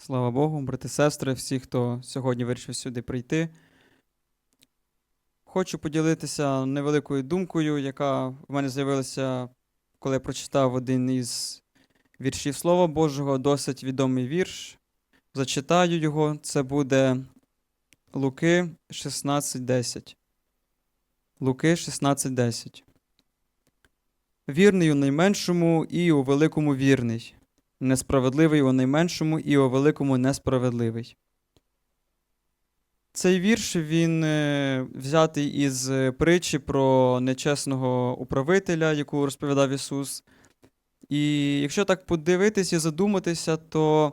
Слава Богу, брати, сестри, всі, хто сьогодні вирішив сюди прийти. Хочу поділитися невеликою думкою, яка в мене з'явилася, коли я прочитав один із віршів Слова Божого, досить відомий вірш. Зачитаю його, це буде Луки 16.10. Луки 16.10. Вірний у найменшому і у великому вірний несправедливий у найменшому і у великому несправедливий. Цей вірш він е, взятий із е, притчі про нечесного управителя, яку розповідав Ісус. І якщо так подивитись і задуматися, то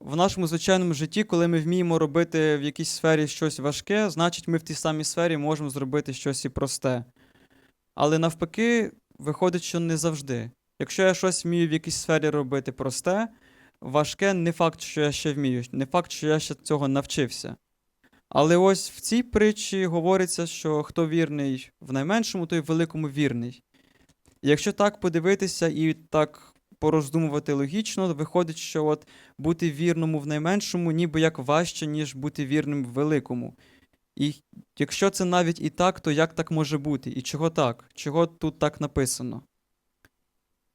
в нашому звичайному житті, коли ми вміємо робити в якійсь сфері щось важке, значить ми в тій самій сфері можемо зробити щось і просте. Але навпаки, виходить, що не завжди. Якщо я щось вмію в якійсь сфері робити просте, важке не факт, що я ще вмію, не факт, що я ще цього навчився. Але ось в цій притчі говориться, що хто вірний в найменшому, той в великому вірний. Якщо так подивитися і так пороздумувати логічно, виходить, що от бути вірному в найменшому ніби як важче, ніж бути вірним в великому. І якщо це навіть і так, то як так може бути? І чого так? Чого тут так написано?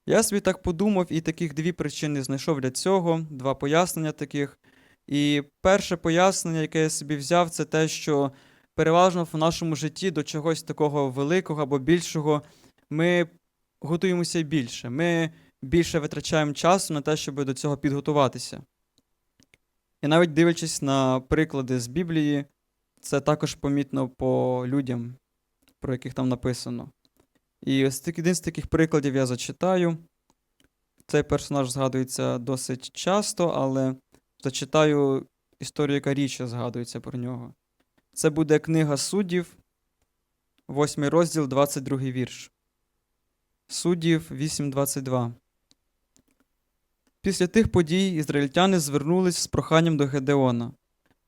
Я собі так подумав і таких дві причини знайшов для цього, два пояснення таких. І перше пояснення, яке я собі взяв, це те, що переважно в нашому житті до чогось такого великого або більшого ми готуємося більше. Ми більше витрачаємо часу на те, щоб до цього підготуватися. І навіть дивлячись на приклади з Біблії, це також помітно по людям, про яких там написано. І ось один з таких прикладів я зачитаю. Цей персонаж згадується досить часто, але зачитаю історію, яка рідше згадується про нього. Це буде книга суддів, 8 розділ, 22 вірш. Суддів 8.22. Після тих подій ізраїльтяни звернулись з проханням до Гедеона.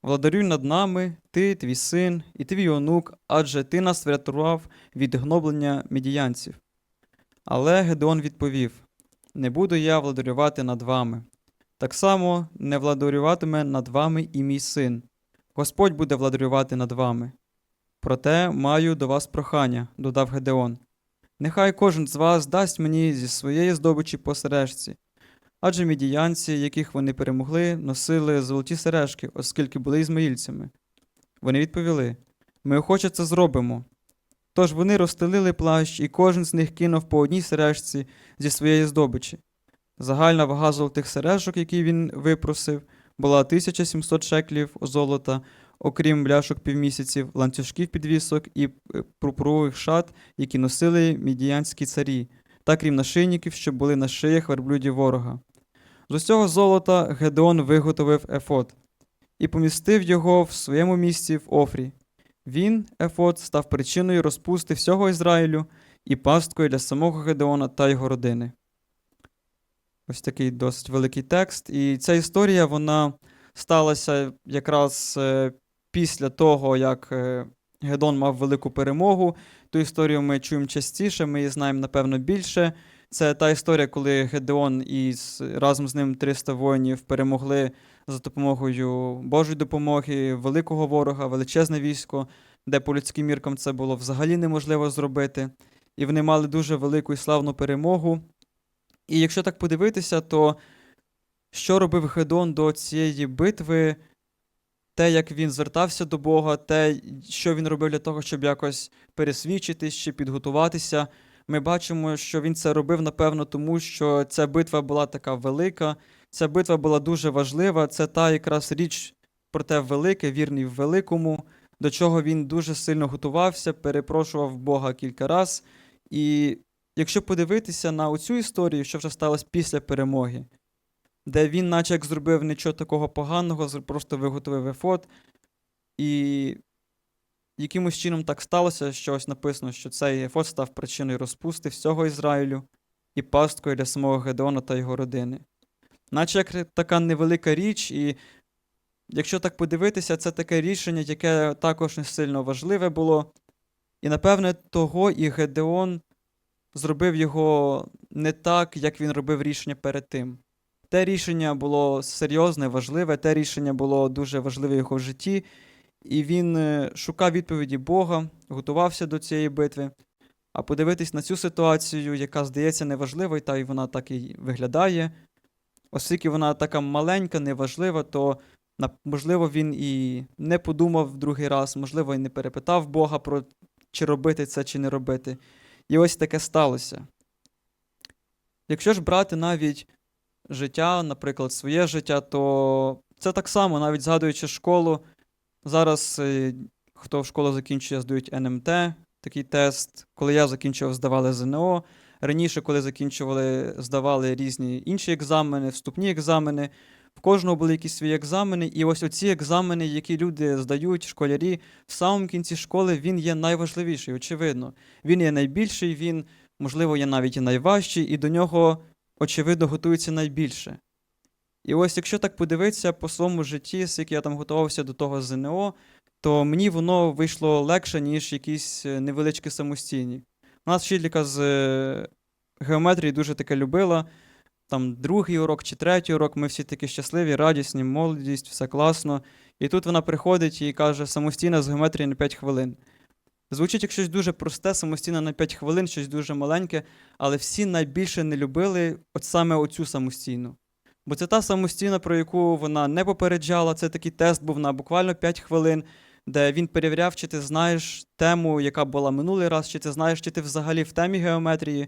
Владарюй над нами, ти, твій син і твій онук, адже ти нас врятував від гноблення медіянців. Але Гедеон відповів: Не буду я владарювати над вами. Так само не владарюватиме над вами і мій син. Господь буде владарювати над вами. Проте маю до вас прохання, додав Гедеон. Нехай кожен з вас дасть мені зі своєї здобичі по сережці. Адже мідіянці, яких вони перемогли, носили золоті сережки, оскільки були ізмаїльцями. Вони відповіли: Ми охоче це зробимо. Тож вони розстелили плащ, і кожен з них кинув по одній сережці зі своєї здобичі. Загальна вага золотих сережок, які він випросив, була 1700 шеклів золота, окрім бляшок півмісяців, ланцюжків підвісок і е, пурпурових шат, які носили мідіянські царі, та крім нашийніків, що були на шиях верблюдів ворога. З усього золота Гедеон виготовив ефод і помістив його в своєму місці в Офрі. Він, Ефод, став причиною розпусти всього Ізраїлю і пасткою для самого Гедеона та його родини. Ось такий досить великий текст. І ця історія вона сталася якраз е, після того, як е, Гедон мав велику перемогу. Ту історію ми чуємо частіше, ми її знаємо, напевно, більше. Це та історія, коли Гедеон і разом з ним 300 воїнів перемогли за допомогою Божої допомоги, великого ворога, величезне військо, де по людським міркам це було взагалі неможливо зробити. І вони мали дуже велику і славну перемогу. І якщо так подивитися, то що робив Гедон до цієї битви, те, як він звертався до Бога, те, що він робив для того, щоб якось пересвідчитись чи підготуватися, ми бачимо, що він це робив, напевно, тому що ця битва була така велика, ця битва була дуже важлива. Це та якраз річ про те велике, вірний в великому, до чого він дуже сильно готувався, перепрошував Бога кілька разів. І якщо подивитися на оцю історію, що вже сталося після перемоги, де він, наче як зробив нічого такого поганого, просто виготовив ефод, і якимось чином так сталося, що ось написано, що цей ефод став причиною розпусти всього Ізраїлю і пасткою для самого Гедеона та його родини. Наче як така невелика річ, і якщо так подивитися, це таке рішення, яке також не сильно важливе було. І напевне того і Гедеон зробив його не так, як він робив рішення перед тим. те рішення було серйозне, важливе, те рішення було дуже важливе в його житті, і він е, шукав відповіді Бога, готувався до цієї битви. А подивитись на цю ситуацію, яка здається неважливою, та й вона так і виглядає. Оскільки вона така маленька, неважлива, то можливо він і не подумав другий раз, можливо, і не перепитав Бога про чи робити це, чи не робити. І ось таке сталося. Якщо ж брати навіть життя, наприклад, своє життя, то це так само, навіть згадуючи школу. Зараз е, хто в школу закінчує, здають НМТ, такий тест. Коли я закінчував, здавали ЗНО. Раніше, коли закінчували, здавали різні інші екзамени, вступні екзамени. В кожного були якісь свої екзамени, і ось оці екзамени, які люди здають, школярі, в самому кінці школи він є найважливіший, очевидно. Він є найбільший, він, можливо, є навіть і найважчий, і до нього, очевидно, готується найбільше. І ось якщо так подивитися по своєму житті, скільки я там готувався до того ЗНО, то мені воно вийшло легше, ніж якісь е, невеличкі самостійні. У нас вчителька з е, геометрії дуже таке любила. Там другий урок чи третій урок, ми всі такі щасливі, радісні, молодість, все класно. І тут вона приходить і каже: самостійна з геометрії на 5 хвилин. Звучить як щось дуже просте, самостійно на 5 хвилин, щось дуже маленьке, але всі найбільше не любили от саме оцю самостійну. Бо це та самостійна, про яку вона не попереджала, це такий тест був на буквально 5 хвилин, де він перевіряв, чи ти знаєш тему, яка була минулий раз, чи ти знаєш, чи ти взагалі в темі геометрії.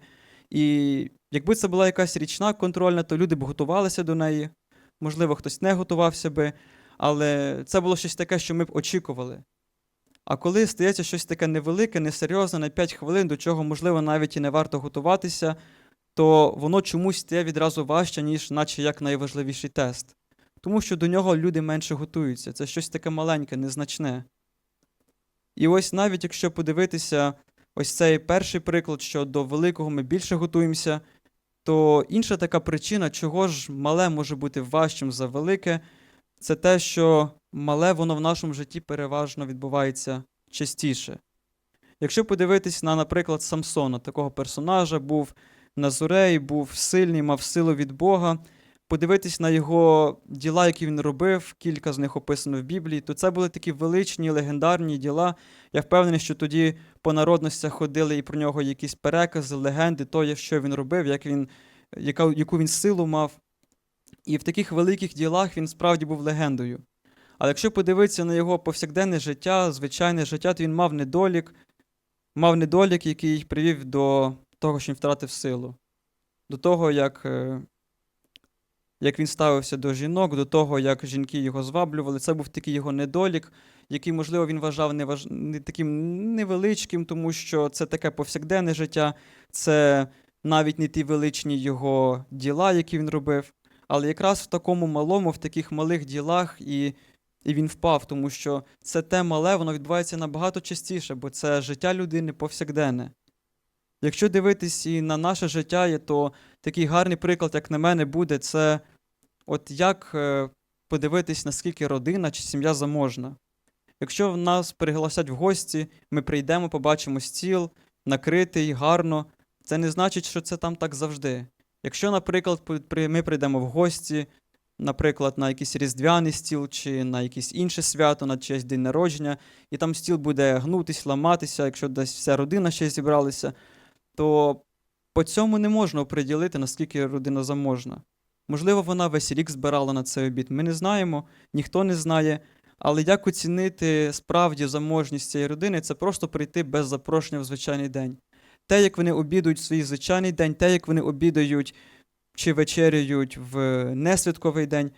І якби це була якась річна контрольна, то люди б готувалися до неї. Можливо, хтось не готувався би, але це було щось таке, що ми б очікували. А коли стається щось таке невелике, несерйозне, на 5 хвилин, до чого, можливо, навіть і не варто готуватися, то воно чомусь стає відразу важче, ніж наче як найважливіший тест. Тому що до нього люди менше готуються. Це щось таке маленьке, незначне. І ось навіть якщо подивитися ось цей перший приклад, що до великого ми більше готуємося, то інша така причина, чого ж мале може бути важчим за велике, це те, що мале воно в нашому житті переважно відбувається частіше. Якщо подивитись на, наприклад, Самсона, такого персонажа, був Назурей, був сильний, мав силу від Бога, подивитись на його діла, які він робив, кілька з них описано в Біблії, то це були такі величні, легендарні діла. Я впевнений, що тоді по народностях ходили і про нього якісь перекази, легенди, то, що він робив, як він, яка, яку він силу мав. І в таких великих ділах він справді був легендою. Але якщо подивитися на його повсякденне життя, звичайне життя, то він мав недолік, мав недолік, який привів до того, що він втратив силу, до того, як, е, як він ставився до жінок, до того, як жінки його зваблювали. Це був такий його недолік, який, можливо, він вважав не, важ... не таким невеличким, тому що це таке повсякденне життя, це навіть не ті величні його діла, які він робив. Але якраз в такому малому, в таких малих ділах і, і він впав, тому що це те мале, воно відбувається набагато частіше, бо це життя людини повсякденне. Якщо дивитись і на наше життя, то такий гарний приклад, як на мене, буде, це от як е, подивитись, наскільки родина чи сім'я заможна. Якщо в нас пригласять в гості, ми прийдемо, побачимо стіл, накритий, гарно, це не значить, що це там так завжди. Якщо, наприклад, ми прийдемо в гості, наприклад, на якийсь різдвяний стіл чи на якесь інше свято, на честь день народження, і там стіл буде гнутись, ламатися, якщо десь вся родина ще зібралася, то по цьому не можна оприділити, наскільки родина заможна. Можливо, вона весь рік збирала на цей обід. Ми не знаємо, ніхто не знає. Але як оцінити справді заможність цієї родини, це просто прийти без запрошення в звичайний день. Те, як вони обідують в свій звичайний день, те, як вони обідають чи вечеряють в несвятковий день,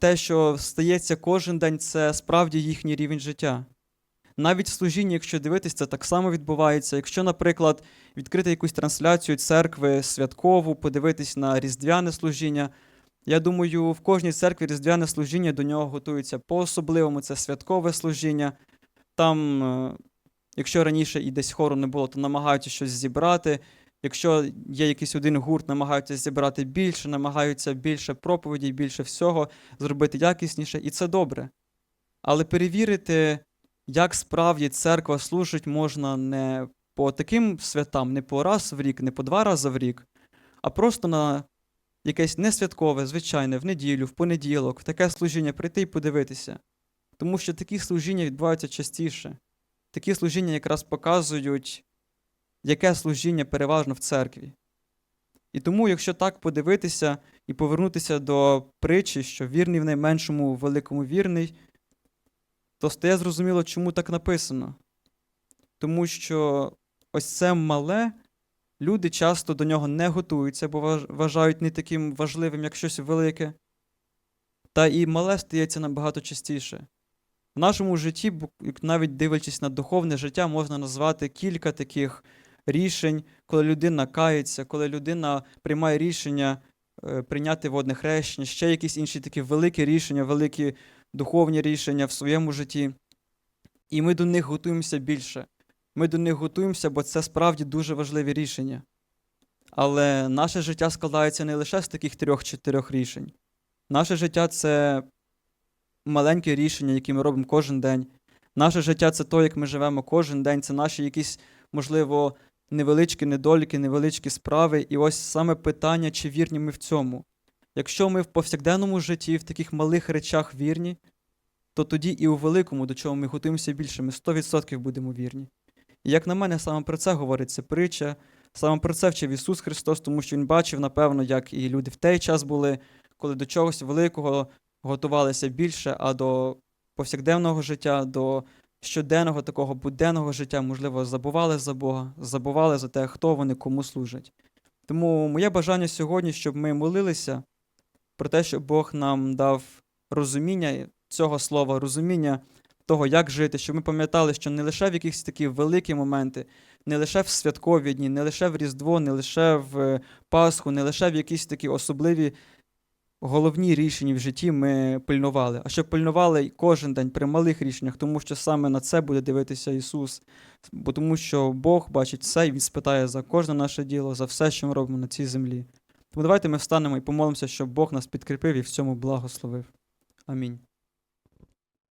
те, що стається кожен день, це справді їхній рівень життя. Навіть в служінні, якщо дивитись, це так само відбувається. Якщо, наприклад, відкрити якусь трансляцію церкви святкову, подивитись на різдвяне служіння. Я думаю, в кожній церкві різдвяне служіння до нього готується по-особливому, це святкове служіння. Там, е, якщо раніше і десь хору не було, то намагаються щось зібрати. Якщо є якийсь один гурт, намагаються зібрати більше, намагаються більше проповідей, більше всього, зробити якісніше, і це добре. Але перевірити, як справді церква служить, можна не по таким святам, не по раз в рік, не по два рази в рік, а просто на якесь не святкове, звичайне, в неділю, в понеділок, в таке служіння прийти і подивитися. Тому що такі служіння відбуваються частіше. Такі служіння якраз показують, яке служіння переважно в церкві. І тому, якщо так подивитися і повернутися до притчі, що вірний в найменшому, великому вірний, то стає зрозуміло, чому так написано. Тому що ось це мале, люди часто до нього не готуються, бо вважають не таким важливим, як щось велике. Та і мале стається набагато частіше. В нашому житті, навіть дивлячись на духовне життя, можна назвати кілька таких рішень, коли людина кається, коли людина приймає рішення е, прийняти водне хрещення, ще якісь інші такі великі рішення, великі духовні рішення в своєму житті. І ми до них готуємося більше. Ми до них готуємося, бо це справді дуже важливі рішення. Але наше життя складається не лише з таких трьох-чотирьох рішень. Наше життя це маленькі рішення, які ми робимо кожен день. Наше життя це то, як ми живемо кожен день, це наші якісь, можливо, невеличкі недоліки, невеличкі справи. І ось саме питання, чи вірні ми в цьому. Якщо ми в повсякденному житті, в таких малих речах вірні, то тоді і у великому, до чого ми готуємося більше, ми 100% будемо вірні. І як на мене, саме про це говориться притча, саме про це вчив Ісус Христос, тому що Він бачив, напевно, як і люди в той час були, коли до чогось великого готувалися більше, а до повсякденного життя, до щоденного такого буденного життя, можливо, забували за Бога, забували за те, хто вони кому служать. Тому моє бажання сьогодні, щоб ми молилися про те, щоб Бог нам дав розуміння цього слова, розуміння того, як жити, щоб ми пам'ятали, що не лише в якісь такі великі моменти, не лише в святкові дні, не лише в Різдво, не лише в е, Пасху, не лише в якісь такі особливі головні рішення в житті ми пильнували, а щоб пильнували кожен день при малих рішеннях, тому що саме на це буде дивитися Ісус. Бо тому що Бог бачить все і Він спитає за кожне наше діло, за все, що ми робимо на цій землі. Тому давайте ми встанемо і помолимося, щоб Бог нас підкріпив і в цьому благословив. Амінь.